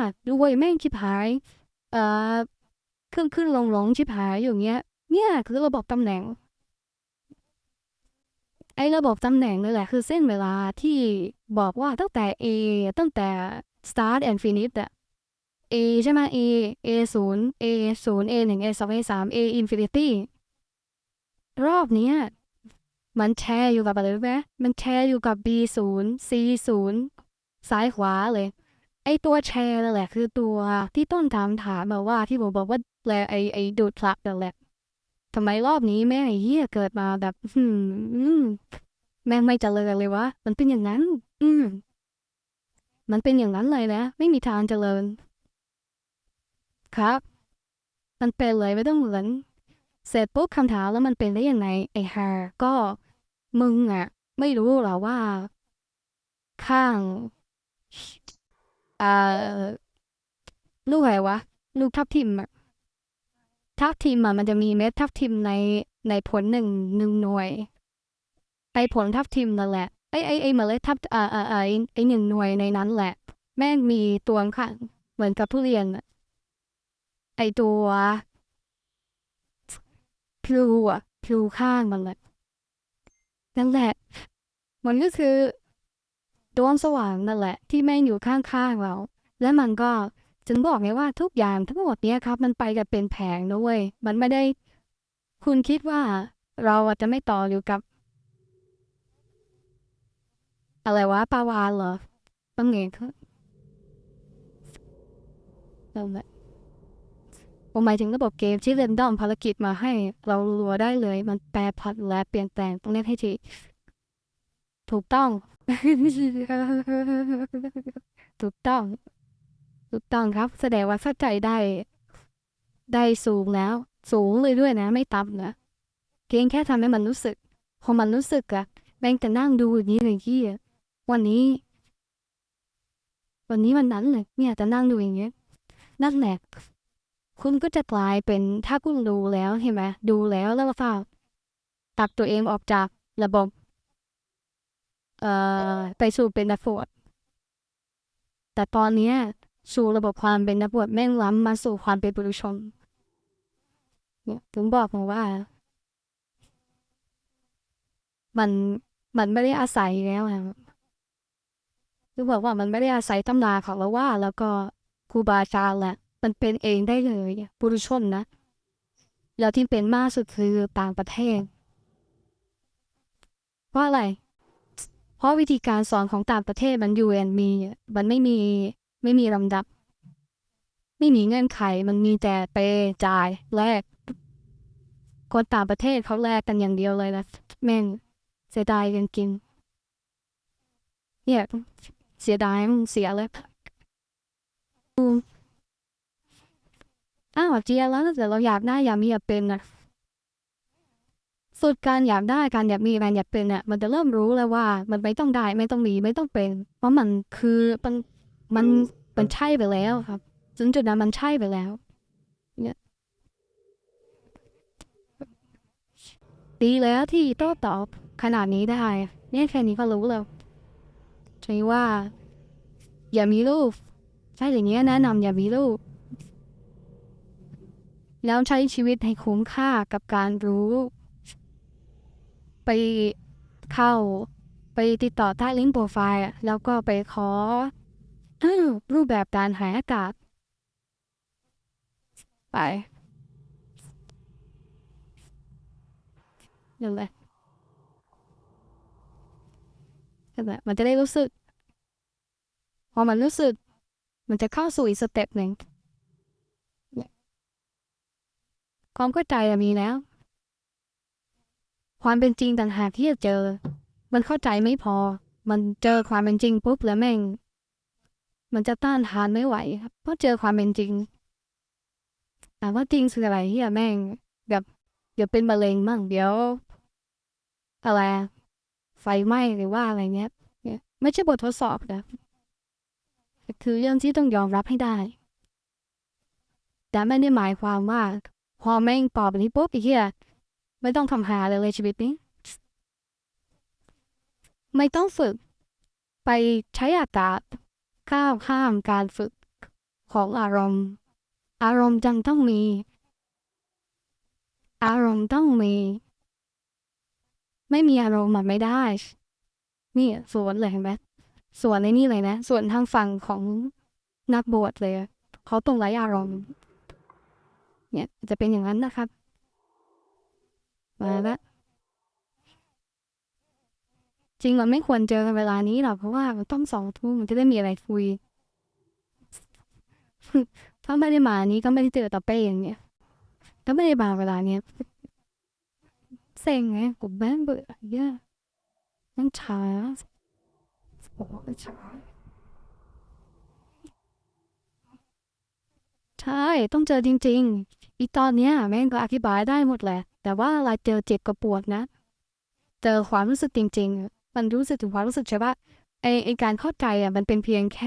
ากด้วยแม่งชิบหาย เอ่อขึ้นขึ้นลงลงชิบหายอยู่เงี้ย เนี่ยคือระบบตำแหน่ง ไอ้ระบบตำแหน่งนี่แหละคือเส้นเวลาที่บอกว่าตั้งแต่ A ตั้งแต่ start and finish อะ A ใช่ไหม A A ศูนย์ A ศูนย์ A หนึ่ง A สอง A สาม A infinity รอบเนี้ยมันแชร์อยู่กับอะไรรู้ไหมมันแชร์อยู่กับ B ศูนย์ C ศูนย์ซ้ายขวาเลย ไอตัวแชร์นั่นแหละคือตัวที่ต้นถามถามมาว่าที่ผมบอกว่าแลไอไอดูดพลักนั่นแหละทำไมรอบนี้แม่ไอ้เหี้ยเกิดมาแบบอืมแม่งไม่เจริญเลยวะมันเป็นอย่างนั้น อืมมันเป็นอย่างนั้นเลยนะ ไม่มีทางเจริญ ครับ มันเป็นเลยไม่ต้องเหมือนเสร็จปุ๊บคำถามแล้วมันเป็นได้ยังไงไอ้ฮาก็มึงอะไม่รู้หรอว่า ข้าง อ่าลูกอะไรวะ ลูกทับทิมอะทับทิมอะมันจะมีเม็ดทับทิมในในผลหนึ่งหนึ่งหน่วยไอผลทับทิมนั่นแหละไอไอไอเมล็ดทับอ่าอ่าอ่าไอไอหนึ่งหน่วยในนั้นแหละ แม่งมีตัวข้างเหมือนกับทุเรียนไอตัวพลูอะพลูข้างมันแหละนั่นแหละมันก็คือ ดวงสว่างนั่นแหละ ที่แม่งอยู่ข้างๆเรา และมันก็จึงบอกไงว่าทุกอย่างทั้งหมดเนี้ยครับ มันไปกันเป็นแผงนะเว้ยมันไม่ได้ คุณคิดว่าเราจะไม่ต่ออยู่กับ อะไรวะปาวาเหรอต้องไงครับนั่นแหละผมหมายถึงระบบเกมที่เรนดอมภารกิจมาให้เรารัวได้เลย มันแปรผันและเปลี่ยนแปลงต้องเล่นให้ทีถูกต้อง ถูกต้อง ถูกต้องครับ แสดงว่าเข้าใจได้ ได้สูงแล้ว สูงเลยด้วยนะ ไม่ต่ำนะเพียงแค่ทำให้มันรู้สึก พอมันรู้สึกอะแม่งจะนั่งดูอย่างนี้เลยที่วันนี้ วันนี้วันนั้นเลยเนี่ยจะนั่งดูอย่างเงี้ยนั่นแหละคุณก็จะกลายเป็นถ้าคุณดูแล้วเห็นไหมดูแล้วแล้วก็ฟ้าตัดตัวเองออกจากระบบ เอ่อไปสู่เป็นนักบวชแต่ตอนเนี้ยสู่ระบบความเป็นนักบวชแม่งล้ำมาสู่ความเป็นปุถุชนเนี่ยถึงบอกมาว่า มันมันไม่ได้อาศัยแล้วอะคือบอกว่ามันไม่ได้อาศัยตำราของเราว่า แล้วก็ครูบาอาจารย์แหละ มันเป็นเองได้เลยปุถุชนนะแล้วที่เป็นมากสุดคือต่างประเทศเพราะอะไร เพราะวิธีการสอนของต่างประเทศมันยูเอ็นมีมันไม่มีไม่มีลำดับ ไม่มีเงื่อนไขมันมีแต่ไปจ่ายแลกคนต่างประเทศเขาแลกกันอย่างเดียวเลยนะแม่งเสียดายกันกินเนี่ยเสียดายมันเสียเลยอ้าวเจียแล้วแต่เราอยากได้อยากมีอยากเป็นนะ สุดการอยากได้การอยากมีการอยากเป็นเนี่ยมันจะเริ่มรู้แล้วว่า มันไม่ต้องได้ไม่ต้องมีไม่ต้องเป็น เพราะมันคือมันมันมันใช่ไปแล้วครับถึงจุดนั้นมันใช่ไปแล้วเนี่ยดีแล้วที่โต้ตอบขนาดนี้ได้เนี่ยแค่นี้ก็รู้แล้วใช่ว่า อย่ามีลูกใช่อย่างเงี้ยแนะนำอย่ามีลูกแล้วใช้ชีวิตให้คุ้มค่ากับการรู้ ไปเข้าไปติดต่อใต้ลิงก์โปรไฟล์แล้วก็ไปขอรูปแบบการหายอากาศ ไปนั่นแหละนั่นแหละมันจะได้รู้สึก พอมันรู้สึก มันจะเข้าสู่อีกสเต็ปหนึ่งเนี่ยความเข้าใจมีแล้ว ความเป็นจริงต่างหากที่จะเจอ มันเข้าใจไม่พอ มันเจอความเป็นจริงปุ๊บแล้วแม่ง มันจะต้านทานไม่ไหวครับเพราะเจอความเป็นจริงถามว่าจริงคืออะไรเฮียแม่งแบบเดี๋ยวเป็นมะเร็งมั่งเดี๋ยว อะไรไฟไหม้หรือว่าอะไรเงี้ยไม่ใช่บททดสอบนะคือเรื่องที่ต้องยอมรับให้ได้ แต่ไม่ได้หมายความว่า พอแม่งตอบแบบนี้ปุ๊บไอ้เหี้ย ไม่ต้องทำหาเลยเลยชีวิตนี้ ไม่ต้องฝึก ไปใช้อากาศข้าวข้ามการฝึกของอารมณ์ อารมณ์จังต้องมี อารมณ์ต้องมี ไม่มีอารมณ์มันไม่ได้ นี่สวนเลยเห็นไหมสวนในนี่เลยนะส่วนทางฝั่งของนักบวชเลย เขาตรงไร้อารมณ์ เนี่ยจะเป็นอย่างนั้นนะครับ มาละจริงมันไม่ควรเจอกันเวลานี้หรอกเพราะว่ามันต้องสองทุ่มมันจะได้มีอะไรคุยถ้าไม่ได้มานี้ก็ไม่ได้เจอตาเป้อย่างเงี้ยถ้าไม่ได้มาเวลาเนี้ยเซ็งไงกูแม่งเบื่อเยอะนั่งช้าโอ้ช้าใช่ ต้องเจอจริง ๆ อีตอนเนี้ยแม่งก็อธิบายได้หมดแหละ แต่ว่าเราเจอเจ็บกับปวดนะ เจอความรู้สึกจริง ๆ มันรู้สึกถึงความรู้สึกใช่ปะไอไอการเข้าใจอะมันเป็นเพียงแค่